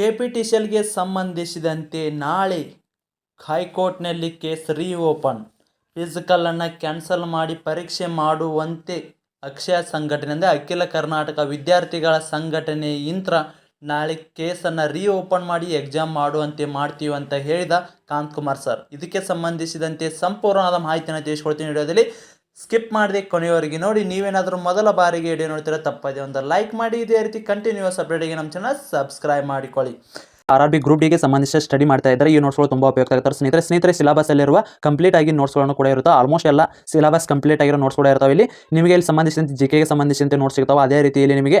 K P T C ಎಲ್ಗೆ ಸಂಬಂಧಿಸಿದಂತೆ ನಾಳೆ ಹೈಕೋರ್ಟ್ನಲ್ಲಿ ಕೇಸ್ ರೀಓಪನ್. ಫಿಸಿಕಲನ್ನು ಕ್ಯಾನ್ಸಲ್ ಮಾಡಿ ಪರೀಕ್ಷೆ ಮಾಡುವಂತೆ ಅಕ್ಷಯ ಸಂಘಟನೆ ಅಂದರೆ ಅಖಿಲ ಕರ್ನಾಟಕ ವಿದ್ಯಾರ್ಥಿಗಳ ಸಂಘಟನೆಯಿಂತ್ರ ನಾಳೆ ಕೇಸನ್ನು ರೀಓಪನ್ ಮಾಡಿ ಎಕ್ಸಾಮ್ ಮಾಡುವಂತೆ ಮಾಡ್ತೀವಿ ಅಂತ ಹೇಳಿದ ಕಾಂತ್ ಕುಮಾರ್ ಸರ್. ಇದಕ್ಕೆ ಸಂಬಂಧಿಸಿದಂತೆ ಸಂಪೂರ್ಣವಾದ ಮಾಹಿತಿಯನ್ನು ತಿಳಿಸ್ಕೊಡ್ತೀನಿ ವಿಡಿಯೋದಲ್ಲಿ. ಸ್ಕಿಪ್ ಮಾಡದೆ ಕೊನೆಯವರೆಗೆ ನೋಡಿ, ನೀವೇನಾದರೂ ಮೊದಲ ಬಾರಿಗೆ ವಿಡಿಯೋ ನೋಡ್ತೀರಾ ತಪ್ಪದೆ ಒಂದು ಲೈಕ್ ಮಾಡಿ, ಇದೇ ರೀತಿ ಕಂಟಿನ್ಯೂಸ್ ಅಪ್ಡೇಟಿಗೆ ನಮ್ಮ ಚಾನಲ್ ಸಬ್ಸ್ಕ್ರೈಬ್ ಮಾಡಿಕೊಳ್ಳಿ. ಆರ್ ಆರ್ ಬಿ ಗ್ರೂಪ್ ಡಿಗೆ ಸಂಬಂಧಿಸಿದ ಸ್ಟಡಿ ಮಾಡ್ತಾ ಇದ್ದಾರೆ. ಈ ನೋಟ್ಸ್ಗಳು ತುಂಬ ಉಪಯುಕ್ತ ಆಗ್ತಾರೆ ಸ್ನೇಹಿತರೆ ಸ್ನೇಹಿತರೆ ಸಿಲಬಸ್ ಅಲ್ಲಿರುವ ಕಂಪ್ಲೀಟ್ ಆಗಿ ನೋಟ್ಸ್ಗಳನ್ನು ಕೂಡ ಇರುತ್ತೆ. ಆಲ್ಮೋಸ್ಟ್ ಎಲ್ಲ ಸಿಲಬಸ್ ಕಂಪ್ಲೀಟ್ ಆಗಿರೋ ನೋಟ್ಸ್ ಕೂಡ ಇರ್ತಾವೆ ಇಲ್ಲಿ. ನಿಮಗೆ ಇಲ್ಲಿ ಸಂಬಂಧಿಸಿದಂತೆ ಜಿ ಕೆಗೆ ಸಂಬಂಧಿಸಿದಂತೆ ನೋಟ್ಸ್ ಸಿಗ್ತಾವೆ. ಅದೇ ರೀತಿಯಲ್ಲಿ ನಿಮಗೆ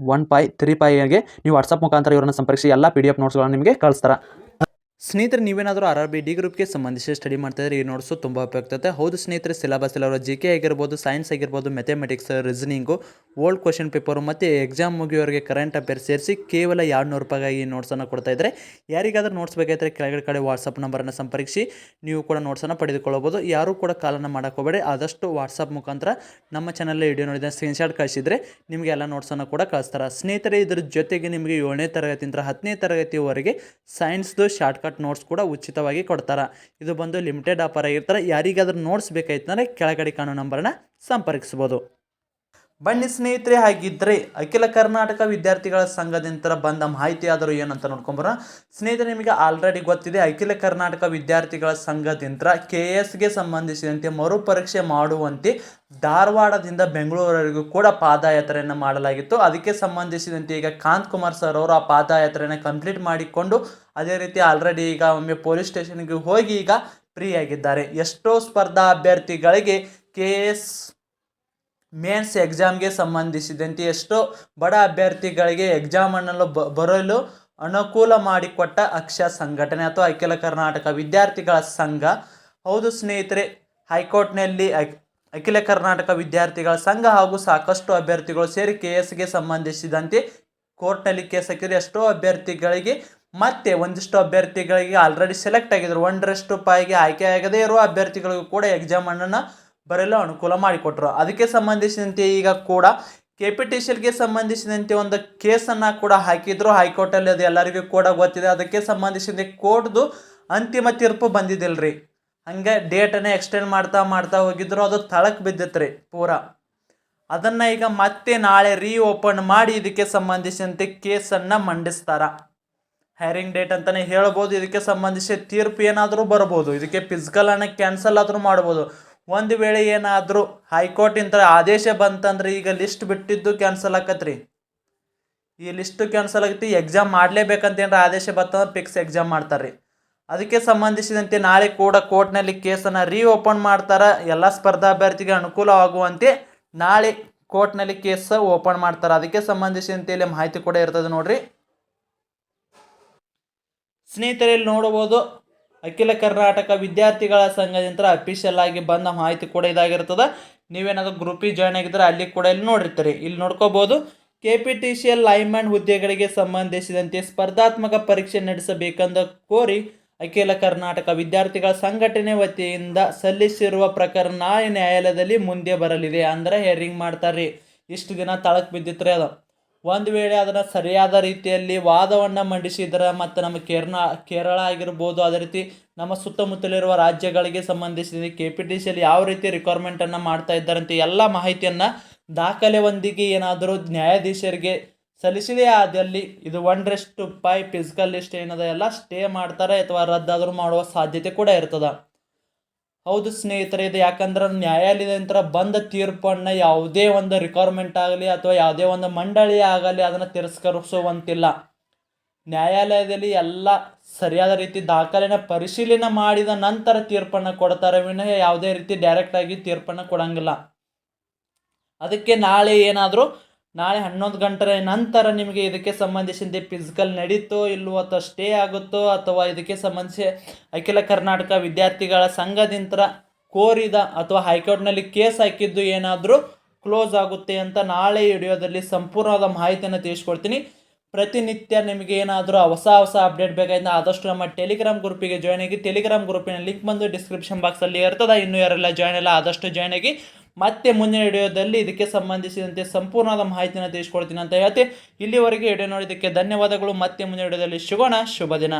one five three ಫೈಗೆ ನೀವು ವಾಟ್ಸಪ್ ಮುಖಾಂತರ ಇವರನ್ನು ಸಂಪರ್ಕಿಸಿ, ಎಲ್ಲ ಪಿ ಡಿ ಎಫ್ ನೋಟ್ಸ್ಗಳನ್ನು ನಿಮಗೆ ಕಳಿಸ್ತಾರೆ. ಸ್ನೇಹಿತರೆ, ನೀವೇನಾದರೂ ಆರ್ ಆರ್ ಬಿ ಡಿ ಗ್ರೂಪ್ಗೆ ಸಂಬಂಧಿಸಿ ಸ್ಟಡಿ ಮಾಡ್ತಾ ಇದ್ರೆ ಈ ನೋಟ್ಸು ತುಂಬ ಉಪಯುಕ್ತತೆ ಹೌದು ಸ್ನೇಹಿತರೆ ಸಿಲೆಬಸ್ ಎಲ್ಲ ಜಿ ಕೆ ಆಗಿರ್ಬೋದು ಸೈನ್ಸ್ ಆಗಿರ್ಬೋದು mathematics reasoning old question paper ಮತ್ತು ಎಕ್ಸಾಮ್ ಮುಗಿಯೋರಿಗೆ ಕರೆಂಟ್ ಅಫೇರ್ ಸೇರಿಸಿ ಕೇವಲ ಎರಡು ನೂರು ರೂಪಾಯಿಗಾಗಿ ಈ ನೋಟ್ಸನ್ನು ಕೊಡ್ತಾ ಇದ್ದರೆ ಯಾರಿಗಾದರೂ ನೋಟ್ಸ್ ಬೇಕಾದರೆ ಕೆಳಗಡೆ ಕಡೆ ವಾಟ್ಸಪ್ ನಂಬರನ್ನು ಸಂಪರ್ಕಿಸಿ, ನೀವು ಕೂಡ ನೋಟ್ಸನ್ನು ಪಡೆದುಕೊಳ್ಳಬಹುದು. ಯಾರೂ ಕೂಡ ಕಾಲನ್ನು ಮಾಡೋಕ್ಕೋಬೇಡಿ ಆದಷ್ಟು ವಾಟ್ಸಪ್ ಮುಖಾಂತರ ನಮ್ಮ ಚಾನಲಲ್ಲಿ ವಿಡಿಯೋ ನೋಡಿದ ಸ್ಕ್ರೀನ್ಶಾಟ್ ಕಳಿಸಿದರೆ ನಿಮಗೆ ಎಲ್ಲ ನೋಟ್ಸನ್ನು ಕೂಡ ಕಳಿಸ್ತಾರೆ. ಸ್ನೇಹಿತರೆ, ಇದರ ಜೊತೆಗೆ ನಿಮಗೆ ಏಳನೇ ತರಗತಿಯಿಂದ ಹತ್ತನೇ ತರಗತಿವರೆಗೆ ಸೈನ್ಸ್ದು ಶಾರ್ಟ್ಕಟ್ ನೋಟ್ಸ್ ಕೂಡ ಉಚಿತವಾಗಿ ಕೊಡ್ತಾರೆ. ಇದು ಬಂದು ಲಿಮಿಟೆಡ್ ಆಫರ್ ಆಗಿರ್ತಾರೆ. ಯಾರಿಗಾದ್ರೂ ನೋಟ್ಸ್ ಬೇಕಾಯ್ತಂದ್ರೆ ಕೆಳಗಡೆ ಕಾಣೋ ನಂಬರನ್ನ ಸಂಪರ್ಕಿಸ್ಬೋದು. ಬನ್ನಿ ಸ್ನೇಹಿತರೆ, ಹಾಗಿದ್ರೆ ಅಖಿಲ ಕರ್ನಾಟಕ ವಿದ್ಯಾರ್ಥಿಗಳ ಸಂಘದಿಂದ ಬಂದ ಮಾಹಿತಿ ಆದರೂ ಏನಂತ ನೋಡ್ಕೊಂಬರೋಣ. ಸ್ನೇಹಿತರೆ, ನಿಮಗೆ ಆಲ್ರೆಡಿ ಗೊತ್ತಿದೆ, ಅಖಿಲ ಕರ್ನಾಟಕ ವಿದ್ಯಾರ್ಥಿಗಳ ಸಂಘದಿಂದ ಕೆ ಎಸ್ಗೆ ಸಂಬಂಧಿಸಿದಂತೆ ಮರುಪರೀಕ್ಷೆ ಮಾಡುವಂತೆ ಧಾರವಾಡದಿಂದ ಬೆಂಗಳೂರವರೆಗೂ ಕೂಡ ಪಾದಯಾತ್ರೆಯನ್ನು ಮಾಡಲಾಗಿತ್ತು. ಅದಕ್ಕೆ ಸಂಬಂಧಿಸಿದಂತೆ ಈಗ ಕಾಂತ್ ಕುಮಾರ್ ಸರ್ ಅವರು ಆ ಪಾದಯಾತ್ರೆಯನ್ನು ಕಂಪ್ಲೀಟ್ ಮಾಡಿಕೊಂಡು ಅದೇ ರೀತಿ ಆಲ್ರೆಡಿ ಈಗ ಒಮ್ಮೆ ಪೊಲೀಸ್ ಸ್ಟೇಷನ್ಗೆ ಹೋಗಿ ಈಗ ಫ್ರೀ ಆಗಿದ್ದಾರೆ. ಎಷ್ಟೋ ಸ್ಪರ್ಧಾ ಅಭ್ಯರ್ಥಿಗಳಿಗೆ ಕೆ ಎಸ್ ಮೇನ್ಸ್ ಎಕ್ಸಾಮ್ಗೆ ಸಂಬಂಧಿಸಿದಂತೆ ಎಷ್ಟೋ ಬಡ ಅಭ್ಯರ್ಥಿಗಳಿಗೆ ಎಕ್ಸಾಮ್ ಅನ್ನು ಬ ಬರಲು ಅನುಕೂಲ ಮಾಡಿಕೊಟ್ಟ ಅಕ್ಷ ಸಂಘಟನೆ ಅಥವಾ ಅಖಿಲ ಕರ್ನಾಟಕ ವಿದ್ಯಾರ್ಥಿಗಳ ಸಂಘ. ಹೌದು ಸ್ನೇಹಿತರೆ, ಹೈಕೋರ್ಟ್ನಲ್ಲಿ ಅಖ್- ಅಖಿಲ ಕರ್ನಾಟಕ ವಿದ್ಯಾರ್ಥಿಗಳ ಸಂಘ ಹಾಗೂ ಸಾಕಷ್ಟು ಅಭ್ಯರ್ಥಿಗಳು ಸೇರಿ ಕೆ ಎಸ್ಗೆ ಸಂಬಂಧಿಸಿದಂತೆ ಕೋರ್ಟ್ನಲ್ಲಿ ಕೇಸ್ ಹಾಕಿದರೆ. ಎಷ್ಟೋ ಅಭ್ಯರ್ಥಿಗಳಿಗೆ ಮತ್ತೆ ಒಂದಿಷ್ಟು ಅಭ್ಯರ್ಥಿಗಳಿಗೆ ಆಲ್ರೆಡಿ ಸೆಲೆಕ್ಟ್ ಆಗಿದ್ರು. ಒಂದರಷ್ಟು ಪಾಯಿಗೆ ಆಯ್ಕೆ ಆಗದೇ ಇರುವ ಅಭ್ಯರ್ಥಿಗಳಿಗೂ ಕೂಡ ಎಕ್ಸಾಮ್ ಬರಲು ಅನುಕೂಲ ಮಾಡಿಕೊಟ್ರು. ಅದಕ್ಕೆ ಸಂಬಂಧಿಸಿದಂತೆ ಈಗ ಕೂಡ ಕೆ ಪಿ ಟಿ ಸಿಲ್ಗೆ ಸಂಬಂಧಿಸಿದಂತೆ ಒಂದು ಕೇಸನ್ನು ಕೂಡ ಹಾಕಿದ್ರು. ಹೈಕೋರ್ಟಲ್ಲಿ ಅದು ಎಲ್ಲರಿಗೂ ಕೂಡ ಗೊತ್ತಿದೆ. ಅದಕ್ಕೆ ಸಂಬಂಧಿಸಿದಂತೆ ಕೋರ್ಟ್ದು ಅಂತಿಮ ತೀರ್ಪು ಬಂದಿದ್ದಿಲ್ಲ ರೀ ಹಂಗೆ ಡೇಟನ್ನು ಎಕ್ಸ್ಟೆಂಡ್ ಮಾಡ್ತಾ ಮಾಡ್ತಾ ಹೋಗಿದ್ರು. ಅದು ತಳಕ್ ಬಿದ್ದಿತ್ತು ರೀ ಪೂರ. ಅದನ್ನು ಈಗ ಮತ್ತೆ ನಾಳೆ ರೀ ಓಪನ್ ಮಾಡಿ ಇದಕ್ಕೆ ಸಂಬಂಧಿಸಿದಂತೆ ಕೇಸನ್ನು ಮಂಡಿಸ್ತಾರ. ಹೈರಿಂಗ್ ಡೇಟ್ ಅಂತಲೇ ಹೇಳ್ಬೋದು. ಇದಕ್ಕೆ ಸಂಬಂಧಿಸಿದ ತೀರ್ಪು ಏನಾದರೂ ಬರ್ಬೋದು. ಇದಕ್ಕೆ ಫಿಸಿಕಲನ್ನು ಕ್ಯಾನ್ಸಲ್ ಆದರೂ ಮಾಡ್ಬೋದು. ಒಂದು ವೇಳೆ ಏನಾದರೂ ಹೈಕೋರ್ಟಿಂದ ಆದೇಶ ಬಂತಂದ್ರೆ ಈಗ ಲಿಸ್ಟ್ ಬಿಟ್ಟಿದ್ದು ಕ್ಯಾನ್ಸಲ್ ಆಕತ್ರಿ. ಈ ಲಿಸ್ಟು ಕ್ಯಾನ್ಸಲ್ ಆಗೈತಿ ಎಕ್ಸಾಮ್ ಮಾಡಲೇಬೇಕಂತ ಏನಾರ ಆದೇಶ ಬಂತಂದ್ರೆ ಫಿಕ್ಸ್ ಎಕ್ಸಾಮ್ ಮಾಡ್ತಾರೆ ಅದಕ್ಕೆ ಸಂಬಂಧಿಸಿದಂತೆ ನಾಳೆ ಕೂಡ ಕೋರ್ಟ್ನಲ್ಲಿ ಕೇಸನ್ನು ರೀ ಓಪನ್ ಮಾಡ್ತಾರೆ, ಎಲ್ಲ ಸ್ಪರ್ಧಾಭ್ಯರ್ಥಿಗೆ ಅನುಕೂಲವಾಗುವಂತೆ ನಾಳೆ ಕೋರ್ಟ್ನಲ್ಲಿ ಕೇಸ್ ಓಪನ್ ಮಾಡ್ತಾರೆ. ಅದಕ್ಕೆ ಸಂಬಂಧಿಸಿದಂತೆ ಇಲ್ಲಿ ಮಾಹಿತಿ ಕೂಡ ಇರ್ತದೆ ನೋಡ್ರಿ. ಸ್ನೇಹಿತರೆ, ಇಲ್ಲಿ ನೋಡಬಹುದು ಅಖಿಲ ಕರ್ನಾಟಕ ವಿದ್ಯಾರ್ಥಿಗಳ ಸಂಘದಿಂದ ಅಫಿಷಿಯಲ್ ಆಗಿ ಬಂದ ಮಾಹಿತಿ ಕೂಡ ಇದಾಗಿರ್ತದೆ. ನೀವೇನಾದರೂ ಗ್ರೂಪಿಗೆ ಜಾಯ್ನ್ ಆಗಿದ್ರೆ ಅಲ್ಲಿ ಕೂಡ ಇಲ್ಲಿ ನೋಡಿರ್ತೀರಿ. ಇಲ್ಲಿ ನೋಡ್ಕೋಬಹುದು K P T C L lineman ಹುದ್ದೆಗಳಿಗೆ ಸಂಬಂಧಿಸಿದಂತೆ ಸ್ಪರ್ಧಾತ್ಮಕ ಪರೀಕ್ಷೆ ನಡೆಸಬೇಕೆಂದು ಕೋರಿ ಅಖಿಲ ಕರ್ನಾಟಕ ವಿದ್ಯಾರ್ಥಿಗಳ ಸಂಘಟನೆ ವತಿಯಿಂದ ಸಲ್ಲಿಸಿರುವ ಪ್ರಕರಣ ನ್ಯಾಯಾಲಯದಲ್ಲಿ ಮುಂದೆ ಬರಲಿದೆ. ಅಂದ್ರೆ ಹೆರಿಂಗ್ ಮಾಡ್ತಾರ್ರಿ. ಇಷ್ಟು ದಿನ ತಳಕ್ ರೀ ಅದು. ಒಂದು ವೇಳೆ ಅದನ್ನು ಸರಿಯಾದ ರೀತಿಯಲ್ಲಿ ವಾದವನ್ನು ಮಂಡಿಸಿದ್ರೆ ಮತ್ತು ನಮ್ಮ ಕೇರಳ ಕೇರಳ ಆಗಿರ್ಬೋದು, ಅದೇ ರೀತಿ ನಮ್ಮ ಸುತ್ತಮುತ್ತಲಿರುವ ರಾಜ್ಯಗಳಿಗೆ ಸಂಬಂಧಿಸಿದ ಕೆ ಪಿ ಟಿ ಸಿಯಲ್ಲಿ ಯಾವ ರೀತಿ ರಿಕ್ವೈರ್ಮೆಂಟನ್ನು ಮಾಡ್ತಾ ಇದ್ದಾರಂತೆ ಎಲ್ಲ ಮಾಹಿತಿಯನ್ನು ದಾಖಲೆ ಒಂದಿಗೆ ಏನಾದರೂ ನ್ಯಾಯಾಧೀಶರಿಗೆ ಸಲ್ಲಿಸಿದೆ, ಆದಲ್ಲಿ ಇದು ಒಂದರಷ್ಟು ಪೈ ಫಿಸಿಕಲ್ ಲಿಸ್ಟ್ ಏನದ ಎಲ್ಲ ಸ್ಟೇ ಮಾಡ್ತಾರೆ ಅಥವಾ ರದ್ದಾದರೂ ಮಾಡುವ ಸಾಧ್ಯತೆ ಕೂಡ ಇರ್ತದೆ. ಹೌದು ಸ್ನೇಹಿತರೆ, ಇದು ಯಾಕಂದ್ರೆ ನ್ಯಾಯಾಲಯದ ನಂತರ ಬಂದ ತೀರ್ಪನ್ನು ಯಾವುದೇ ಒಂದು ರಿಕ್ವೈರ್ಮೆಂಟ್ ಆಗಲಿ ಅಥವಾ ಯಾವುದೇ ಒಂದು ಮಂಡಳಿ ಆಗಲಿ ಅದನ್ನು ತಿರಸ್ಕರಿಸುವಂತಿಲ್ಲ. ನ್ಯಾಯಾಲಯದಲ್ಲಿ ಎಲ್ಲ ಸರಿಯಾದ ರೀತಿ ದಾಖಲೆನ ಪರಿಶೀಲನೆ ಮಾಡಿದ ನಂತರ ತೀರ್ಪನ್ನು ಕೊಡ್ತಾರೆ, ವಿನಃ ಯಾವುದೇ ರೀತಿ ಡೈರೆಕ್ಟಾಗಿ ತೀರ್ಪನ್ನು ಕೊಡಂಗಿಲ್ಲ. ಅದಕ್ಕೆ ನಾಳೆ ಏನಾದರೂ ನಾಳೆ ಹನ್ನೊಂದು ಗಂಟೆ ನಂತರ ನಿಮಗೆ ಇದಕ್ಕೆ ಸಂಬಂಧಿಸಿದ ಫಿಸಿಕಲ್ ನಡೀತೋ ಇಲ್ಲವೋ ಅಥವಾ ಸ್ಟೇ ಆಗುತ್ತೋ ಅಥವಾ ಇದಕ್ಕೆ ಸಂಬಂಧಿಸಿ ಅಖಿಲ ಕರ್ನಾಟಕ ವಿದ್ಯಾರ್ಥಿಗಳ ಸಂಘದಿಂದ ಕೋರಿದ ಅಥವಾ ಹೈಕೋರ್ಟ್ನಲ್ಲಿ ಕೇಸ್ ಹಾಕಿದ್ದು ಏನಾದರೂ ಕ್ಲೋಸ್ ಆಗುತ್ತೆ ಅಂತ ನಾಳೆ ವಿಡಿಯೋದಲ್ಲಿ ಸಂಪೂರ್ಣವಾದ ಮಾಹಿತಿಯನ್ನು ತಿಳಿಸ್ಕೊಡ್ತೀನಿ. ಪ್ರತಿನಿತ್ಯ ನಿಮಗೆ ಏನಾದರೂ ಹೊಸ ಹೊಸ ಅಪ್ಡೇಟ್ ಬೇಕಾಗಿದ್ದ ಆದಷ್ಟು ನಮ್ಮ ಟೆಲಿಗ್ರಾಮ್ ಗ್ರೂಪಿಗೆ ಜಾಯ್ನ್ ಆಗಿ ಟೆಲಿಗ್ರಾಮ್ ಗ್ರೂಪಿನ ಲಿಂಕ್ ಬಂದು ಡಿಸ್ಕ್ರಿಪ್ಷನ್ ಬಾಕ್ಸಲ್ಲಿ ಇರ್ತದೆ. ಇನ್ನೂ ಯಾರೆಲ್ಲ ಜಾಯ್ನ್ ಇಲ್ಲ, ಆದಷ್ಟು ಜಾಯ್ನ್ ಆಗಿ ಮತ್ತೆ ಮುಂದಿನ ವಿಡಿಯೋದಲ್ಲಿ ಇದಕ್ಕೆ ಸಂಬಂಧಿಸಿದಂತೆ ಸಂಪೂರ್ಣವಾದ ಮಾಹಿತಿಯನ್ನು ತಿಳಿಸ್ಕೊಡ್ತೀನಿ ಅಂತ ಹೇಳ್ತಿ. ಇಲ್ಲಿವರೆಗೆ ವಿಡಿಯೋ ನೋಡಿದ್ದಕ್ಕೆ ಧನ್ಯವಾದಗಳು. ಮತ್ತೆ ಮುಂದಿನ ವಿಡಿಯೋದಲ್ಲಿ ಸಿಗೋಣ. ಶುಭ ದಿನ.